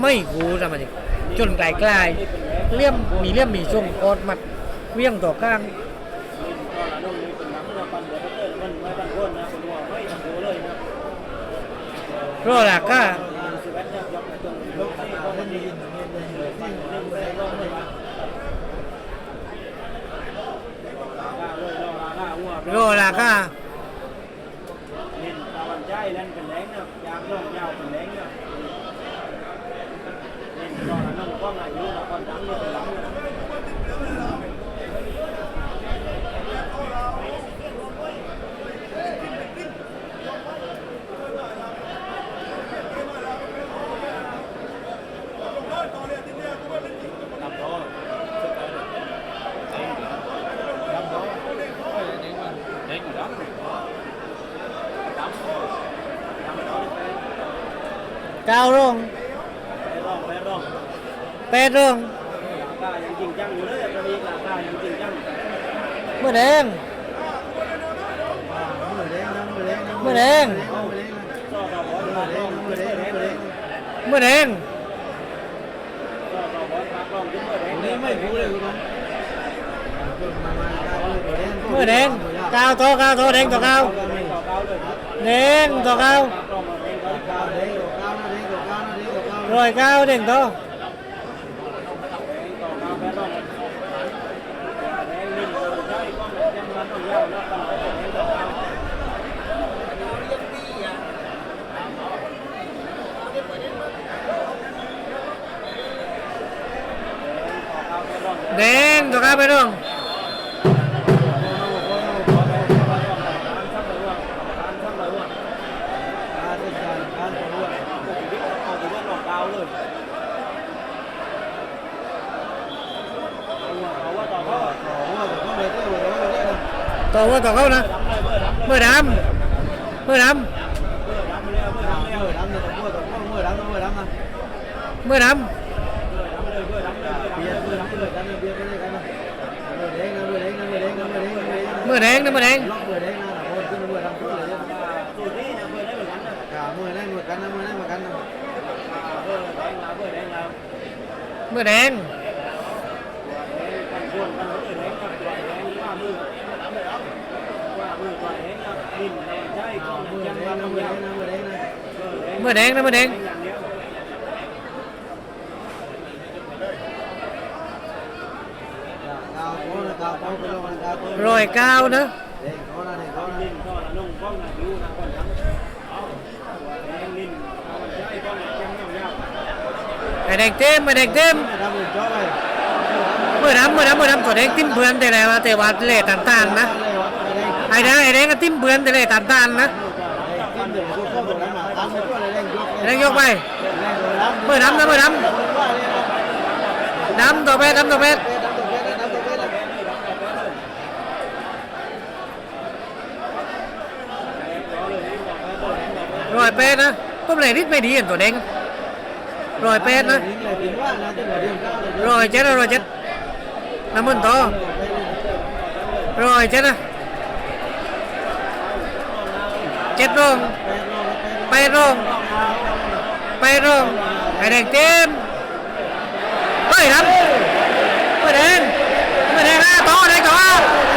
ไม่กูทำมันอีกจนไกลๆเลี่ยมมีเลี่ยมมีช่วงกอดมัดเวียงต่อข้างรัวก็เติมมันไม่ตั้งรอหลักก็สิบเอ็ดเนี่ยยกจนยกที่ก็มันดีปันเรื่องแรงลงเลยนะก้ารัวรอหลักก็ เล่นตาวันใจเล่นเป็นแรงนะยางน้องยาวเป็นแรงนะเล่นรอ ละนุ่ แปดร่องายังจริงจังอยู่เลยตอนนี้หลังกายังจริงจังเมื่อแดงเมื่อแดงชอบเราบอลปากร้องเมื่อแดงเลยเมื่อแดงชอบเราบอลปากร้องเมื่อแดงเลยไม่รู้เลยคุณเมื่อแดงก้าวต่อก้าวต่อแดงต่อก้าวเก้าแดงต่อก้าวปากร้องมาแดงเก้าเลยรอยก้าวแดงต่อ Nen, toca, pero... ยังรันต้องยาวนะปันแดงต่อเก้าแดงต่อก้าวไปร่อง ต่อว่าต่อเข้านะเมื่อดำเมื่อดำเมื่อดำเมื่อแดงนะเมื่อแดงเมื่อแดงเมื่อแดงนะเมื่อแดงรอยก้าวนะไอแดงเต็มไอ้แดงเต็มเมื่อดำเมื่อดำเมื่อดำตัวแดงติ้มเพื่อนแต่แล้วแต่ว่าเละต่างๆนะ ไอ้แดงไอ้แดงก็ติ้มเพื่อนแต่เละต่างๆนนะแดงยกไปเมื่อดำนะเมื่อดำดำตัวเพชรดำตัวเพชรรอยเพชรนะก็เลยนิดไม่ดีอย่างตัวแดงรอยเพชรนะรอยเจ็ดนะรอยเจ็ดน้ำมันต่อรอยเจ็ดนะ เจ็ดโรงไปโรงไปโรงไอแดงเต็มเฮ้ยดำเฮ้ยแดงเฮ้ยแดงนะต่อแดงต่อ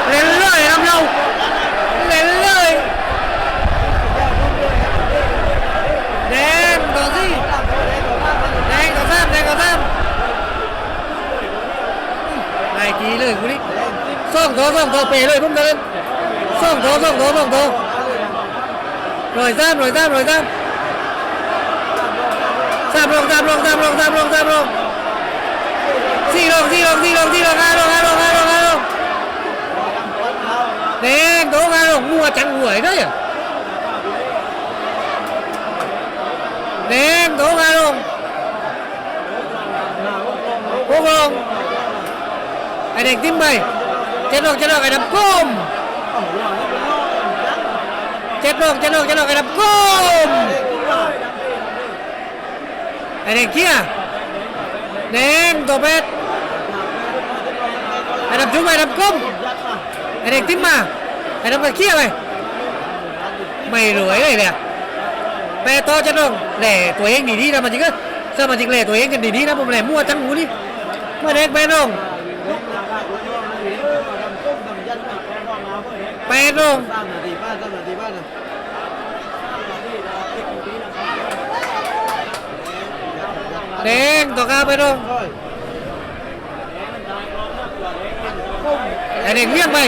เล่นเลยดำเราเล่นเลยแดงต่อสิแดงต่อซ้ำแดงต่อซ้ำไอ้กีเลยกูนี่ส่งตัวส่งตัวเปเลยพุ่มเดินส่งตัวส่งตัวส่งตัว รอยซ้ำรอยซ้ำรอยซ้ำซ้ำลงซ้ำลงซ้ำลงซ้ำลงซ้ำลงสี่ลงสี่ลงสี่ลงสี่ลงห้าลงห้าลงห้าล Cenong, cenong, cenong ke dalam gol. Ada kia. Neng topet. Ada cuma ada gol. Ada tim mah. Ada ke kia weh. ไปไม่รวยเลยเนี่ยแม่ต่อจะต้องแหล่ตัวเองดีๆนะมันจริงก็สมาชิกแหล่ตัวเองกันดีๆนะผมแหล่มั่วจังหูนี่มาเด็กแม่น้องแม่น้อง ดงตัวก้าวไปโรงค่อยไอเด็กเลี้ยงไป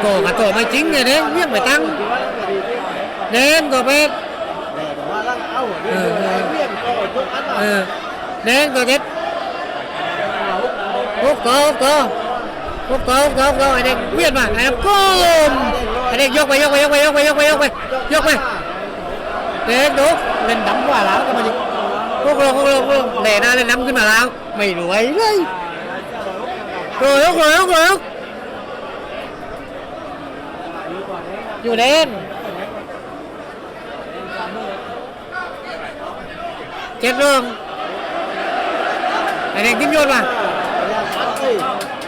โตกับโตไม่จริงไงเด็กเลี้ยงไปตั้งแดงตัวเป็ดแต่ว่าร่างเอ้าเรื่องเรื่องก็ทุกอันเออแดงตัวเด็ดหกตัวหกตัวหกตัวหกตัวหกตัวไอเด็กเวียนมาไอเด็กก้มไอเด็กยกไปยกไปยกไปยกไปยกไปยกไปยกไปเด็กดูเล่นดำกว่าแล้วก็มาดิ พวกเราพวกเราพวกเราเล่นหน้าเล่นน้ำขึ้นมาแล้ว ไม่รวยเลยโอ้ยโอ้ยโอ้ยอยู่เด่นเจ็ดเรื่องไอเด็กทิ้มโยนมา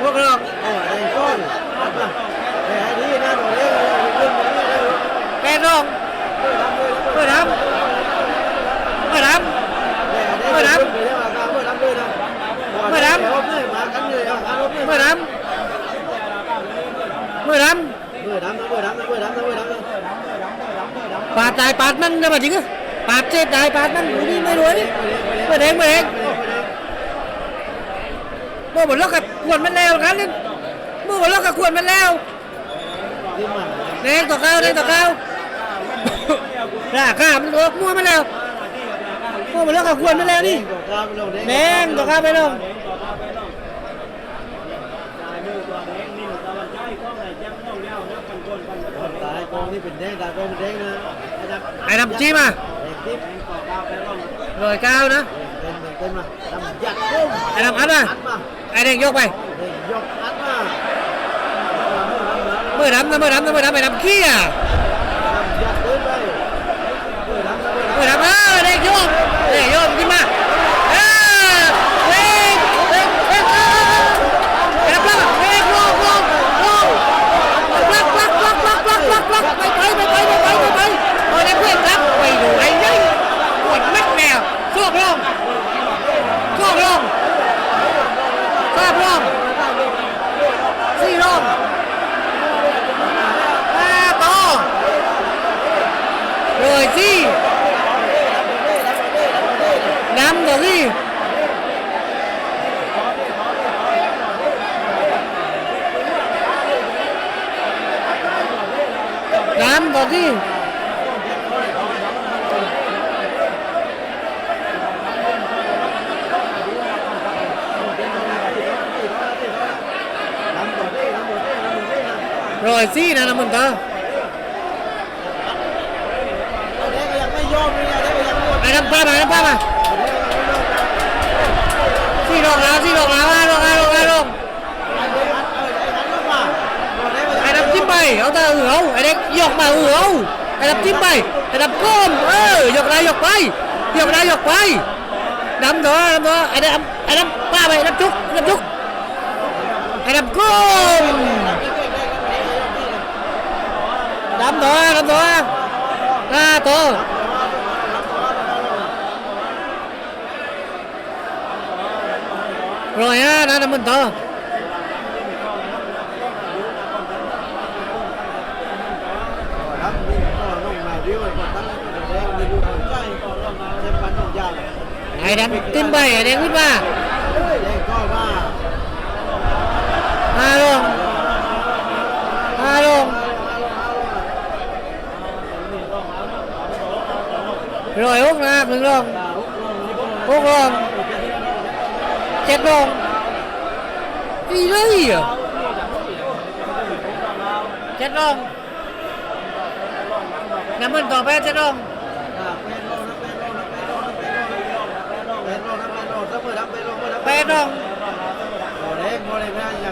พวกเราเออไอ้ก้อนอัดมาแต่ไอ้นี่นะโดนเล่นเรื่องนี้เลยแปดเรื่อง มื่อน้ำเมื่อน้ำเมื่อน้ำเมื่อน้ำเมือน้ำเมื่อน้ำปาดตายปาดมันนะบัดจริงปาดเจ็บตายปาดมันอยู่นี่ไม่รวยนี่มื่อแดงเมื่อแดงเมื่อหมดล็อกกับขวดมันแล้วครับเมื่อหมดล็อกกับขวดมันแล้วแดงต่อเข้าแดงต่อเข้าร่าข้ามันโดกมั่วมันแล้ว ก็มาเรื่องกับควรนั่แล้วนี่แดงตัวข้าไปลงไอ้ดำจิ้มอะร้อยเก้าวนะไอ้ดำอัดอะไอ้แดงยกไปเมื่อดำนะเมื่อดำนะเมื่อดำไอ้น้ำขี้อะ เด็กโยมเด็กโยมขึ้นมา Nam có gì? Rồi gì là mình ta? Ai đâm pha mà, đâm pha mà. Gì đọc lá, gì đọc lá, đọc lá. เอาแต่เอือไอ้เด็กยกมาเอือไอ้ดับจิ้มไปไอ้ดับก้มเออยกได้ยกไปยกได้ยกไปดำตัวดำตัวไอ้ดับไอ้ดับป้าไปดับจุกดับจุกไอ้ดับก้มดำตัวดำตัวหน้าตัวร้อยห้านะดำมันตัว ไอ้แดงขึ้นไปไอ้แดงขึ้นมาอาลงอาลงร้อยหกนะครัหนึ่งลงหกลงเจ็ดลงอีเลยอ่เจ็ดลงน้ำมันต่อไปเจ็ดลง dong.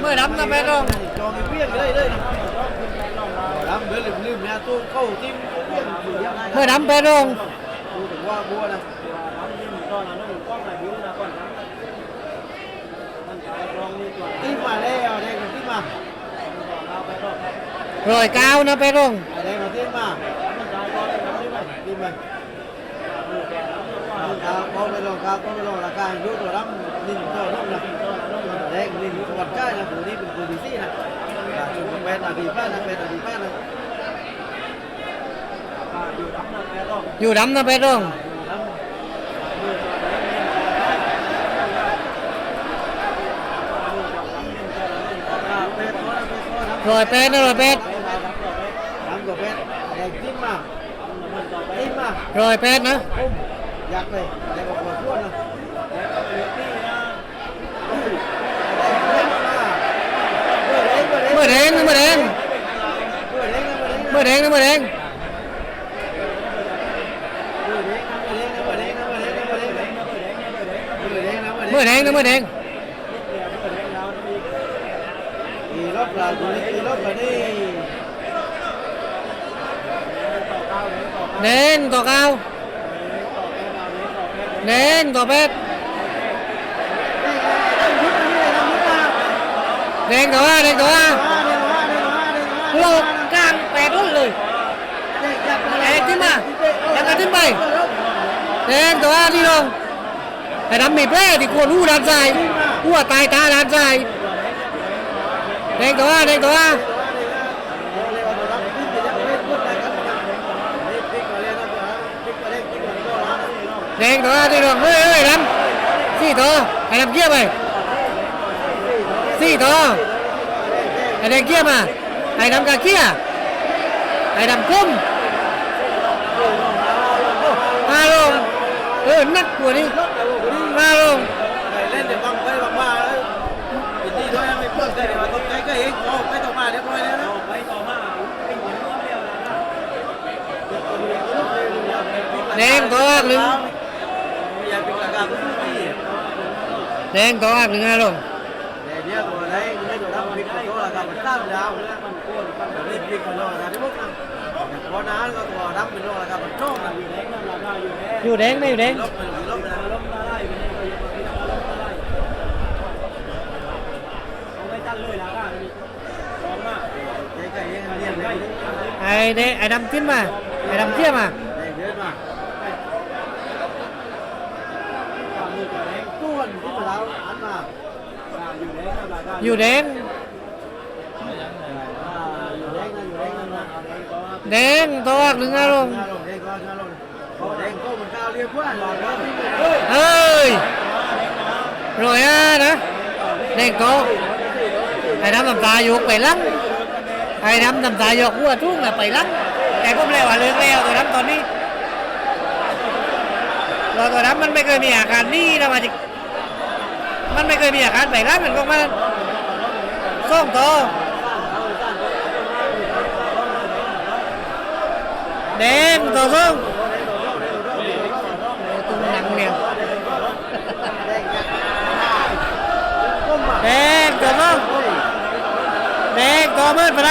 Mười lăm năm bé dong. Cho mình biết đây đây. Mười lăm bé lùm lùm nha tôi câu tim cũng biết. Mười lăm bé dong. Tôi cũng qua mua này. ร้อยเก้านะไปรงอะไรมาที่มาที่มาครับก็ไปลงครับก็ไปลงราคาอยู่ตัวรับ นินตัวน้องนะแดงนินสวัสดิ์ใกล้นะตัวนี้เป็นตัวดีซี่นะจุดแปดนาทีป้านะแปดนาทีป้านะอยู่รับนะแปดรอบอยู่ดำนะไปตรงรับมือเป็ดตัวนะเป็ดตัวนะรอยเป็ดนะรอยเป็ดทำกับเป็ดแดงจิ้มมาจิ้มมารอยเป็ดนะอยากเลยแดงกับหัวทั่วนะ เมื่อแดงเมื่อแดงเมื่อแดงเมื่อแดงเมื่อแดงเมื่อแดงเมื่อแดงกี่รอบละกี่รอบละนี่แดงต่อเก้าแดงต่อเป็ดแดงต่อห้าแดงต่อห้าโลกกลางแปดรุ่นเลยแดงขึ้นมาแล้วก็ขึ้นไปแด งต่อห้าที่ลงไอ้ดำมีแผลที่ควรหูด้านซ้ายหัวตายตาด้านซ้ายแดงต่อห้า สี่ตัวไอ้ดำเกี้ยไอแดงเกี้ยมา ไอดำกาเกี้ยไอดำกุ้มมาลง เออนักกว่านี้มาลงเล่นเดี๋ยวบังไปบังมาแล้วอีกทีด้วยไม่เพิ่มได้เดี๋ยวต้องใจก็เองโอ้ไปต่อมาเรียบร้อยแล้วนะไปต่อมาแดงตัวหนึ่งอยากเป็นราคาทุกที่แดงตัวหนึ่งมาลง พอนั้นก็ตัวรับเป็นราคามันโชคอยู่แดงนั่นราอยู่แดงอยู่แดงไม่อยู่แดงลบไปลบไปนะลบได้ไปนี่ลบได้เอาไม่ตั้เลยราคานี่ร้องมากเจ๊ก็ยังเรียนได้ไอ้ดงไอ้ดำขึ้นมาไอ้ดำเกี้ยมาได้เยอะมากต้นที่มาแล้วอันมาอยู่แดง อยู่แดง อยู่แดงนะอยู่แดงนะ แดงตัวหนึ่งมาลงแดงก็ชาลงแดงก็มันก้าวเรียกว่าหล่อแล้วที่เฮ้ยรอยอะนะแดงโตไอ้ดำน้ำตาโยกไปลังไอ้ดำน้ำตาโยกหัวทุ่งอะไปลังแต่ก็ไม่ได้ว่าเลิกแล้วตัวดำตอนนี้เราตัวดำมันไม่เคยมีอาการนี่นะมาจิมันไม่เคยมีอาการไปลังมันก็มาส่งโตแดงตัว ส่งตุ้งหนังเนี่ยแดงตัวน้องแดงตัวมืดปะน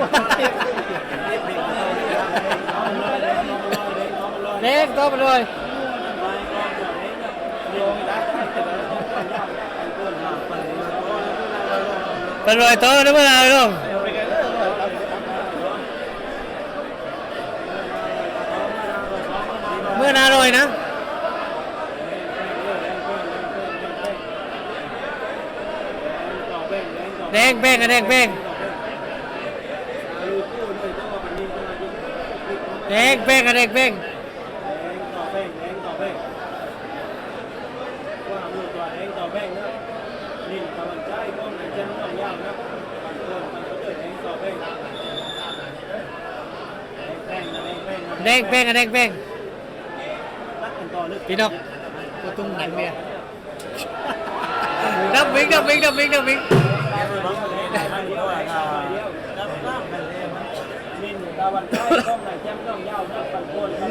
เล่นมันแดงตัวไปเลยไปเลยตัวได้เมื่อไหร่ลูกเมื่อนาโรยนะแดงแป้งอะแดงแป้ง แดงแป้งอะแดงแป้งแดงแป้งอะแดงแป้งพี่นกกูตุ้งหนังเนี่ยดับวิ่งดับวิ่งดับวิ่งดับวิ่ง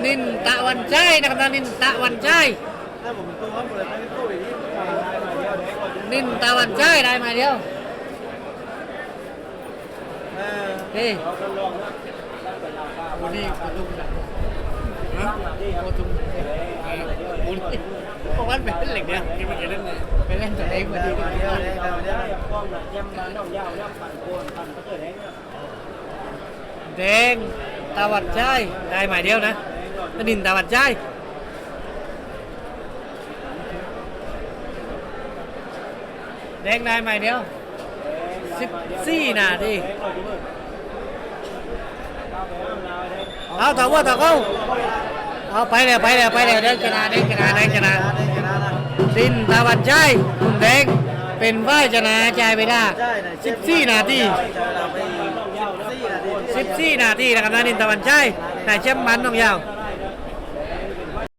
นินตะวันใจนะครับนะนินตะวันใจถ้าผมตัวเขาเปิดไปตู้อย่างนี้นินตะวันใจได้มาเดียวเออเฮ้ยวันนี้ประตูหลังฮะประตูบุญเพราะว่าเป็นเหล็กเนี่ยที่มันจะเล่นไปเล่นตัวเองมาดีเดี๋ยวเดี๋ยวเดี๋ยวแดง ตาวัดใจได้หมายเดียวนะนดินตาวัดใจแดงได้หมายเดียวสิบสี่นาทีเอาต่อว่าต่อเข้าเอาไปเลยไปเลยไปเลยเดินชนะเดินชนะเดินชนะได้ชนะนะดินตาวันใจคุณแดงเป็นฝ่าชนะใจไปได้ใช่นะสิบสี่นาที 14นาทีนะครับนาดินตะวันใจนายเชมป์มันน้องยาว